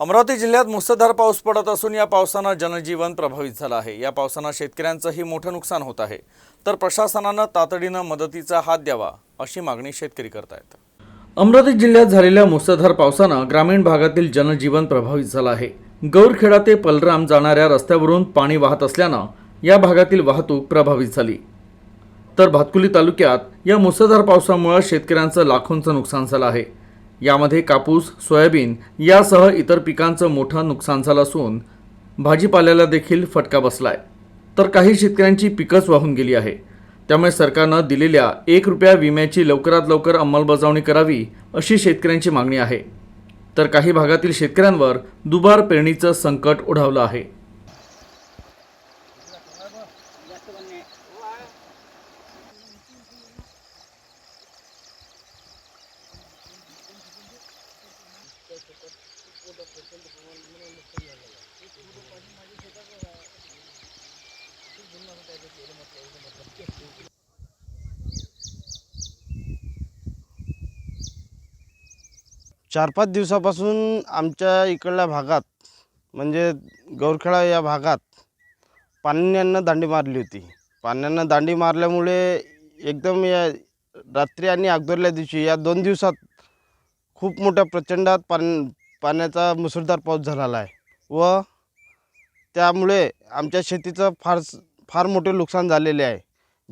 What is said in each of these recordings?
अमरावती जिल्ह्यात मुसळधार पाऊस पडत असून या पावसानं जनजीवन प्रभावित झालं आहे. या पावसानं शेतकऱ्यांचंही मोठं नुकसान होत आहे. तर प्रशासनानं तातडीनं मदतीचा हात द्यावा अशी मागणी शेतकरी करतायत. अमरावती जिल्ह्यात झालेल्या मुसळधार पावसानं ग्रामीण भागातील जनजीवन प्रभावित झालं आहे. गौरखेडा ते पलराम जाणाऱ्या रस्त्यावरून पाणी वाहत असल्यानं या भागातील वाहतूक प्रभावित झाली. तर भातकुली तालुक्यात या मुसळधार पावसामुळे शेतकऱ्यांचं लाखोंचं नुकसान झालं आहे. यामध्ये कापूस सोयाबीन यासह इतर पिकांचं मोठं नुकसान झालं असून भाजीपाल्याला देखील फटका बसलाय. तर काही शेतकऱ्यांची पिकंच वाहून गेली आहे. त्यामुळे सरकारनं दिलेल्या एक रुपया विम्याची लवकरात लवकर अंमलबजावणी करावी अशी शेतकऱ्यांची मागणी आहे. तर काही भागातील शेतकऱ्यांवर दुबार पेरणीचं संकट ओढावलं आहे. चार पाच दिवसापासून आमच्या इकडल्या भागात म्हणजे गौरखेडा या भागात पाण्यानं दांडी मारली होती. पाण्यानं दांडी मारल्यामुळे एकदम या रात्री आणि अगोदरल्या दिवशी या दोन दिवसात खूप मोठ्या प्रचंडात पान पाण्याचा मुसळधार पाऊस झालेला आहे. व त्यामुळे आमच्या शेतीचं फार फार मोठे नुकसान झालेले आहे.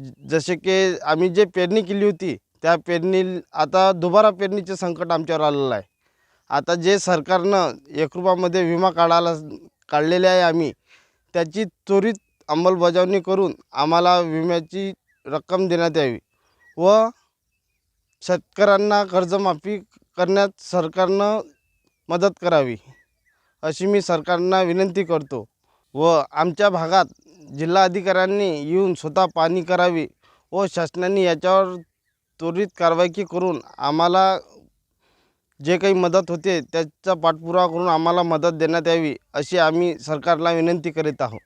ज- जसे की आम्ही जे पेरणी केली होती त्या पेरणी आता दुबारा पेरणीचे संकट आमच्यावर आलेलं आहे. आता जे सरकारनं एक रुपयामध्ये विमा काढायला काढलेले आहे आम्ही त्याची त्वरित अंमलबजावणी करून आम्हाला विम्याची रक्कम देण्यात यावी. व शेतकऱ्यांना कर्जमाफी करण्यात सरकारनं मदत करावी अशी मी सरकारना विनंती करतो. व आमच्या भागात जिल्हा अधिकाऱ्यांनी येऊन स्वतः पाहणी करावी व शासनाने याच्यावर त्वरित कारवाई करून आम्हाला जे काही मदत होते त्याचा पाठपुरावा करून आम्हाला मदत देण्यात यावी अशी आम्ही सरकारला विनंती करीत आहोत.